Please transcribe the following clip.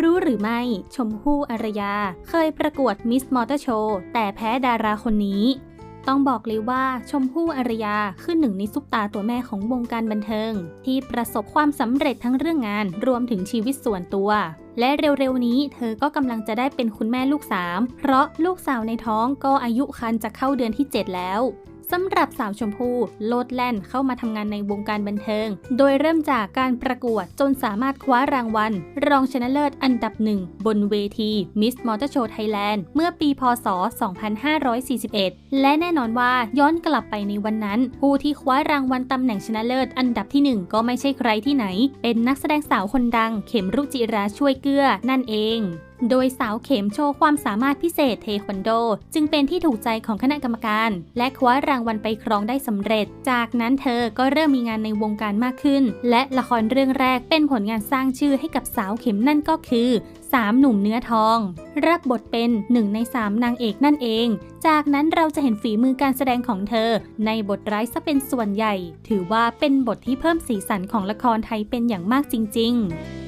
รู้หรือไม่ ชมพู่อารยา เคยประกวดมิสมอเตอร์โชว์แต่แพ้ดาราคนนี้ ต้องบอกเลยว่าชมพู่อารยาคือหนึ่งในซุปตาตัวแม่ของวงการบันเทิง ที่ประสบความสำเร็จทั้งเรื่องงานรวมถึงชีวิตส่วนตัว และเร็วๆนี้เธอก็กำลังจะได้เป็นคุณแม่ลูกสามเพราะลูกสาวในท้องก็อายุคันจะเข้าเดือนที่ 7 แล้วสำหรับสาวชมพู่โลดแล่นเข้ามาทำงานในวงการบันเทิง โดยเริ่มจากการประกวดจนสามารถคว้ารางวัล รองชนะเลิศอันดับหนึ่งบนเวที Miss Motor Show Thailand เมื่อปีพศ 2541 และแน่นอนว่าย้อนกลับไปในวันนั้น ผู้ที่คว้ารางวัลตำแหน่งชนะเลิศอันดับที่หนึ่งก็ไม่ใช่ใครที่ไหน เป็นนักแสดงสาวคนดังเข็มรุจิราช่วยเกื้อนั่นเอง โดยสาวเข็มโชว์ความสามารถพิเศษเทควันโด จึงเป็นที่ถูกใจของคณะกรรมการ และคว้ารางวัลไปครองได้สำเร็จ จากนั้นเธอก็เริ่มมีงานในวงการมากขึ้น และละครเรื่องแรกเป็นผลงานสร้างชื่อให้กับสาวเข็มนั่นก็คือสามหนุ่มเนื้อทอง รับบทเป็นหนึ่งในสามนางเอกนั่นเอง จากนั้นเราจะเห็นฝีมือการแสดงของเธอ ในบทร้ายซะเป็นส่วนใหญ่ ถือว่าเป็นบทที่เพิ่มสีสันของละครไทยเป็นอย่างมากจริง ๆ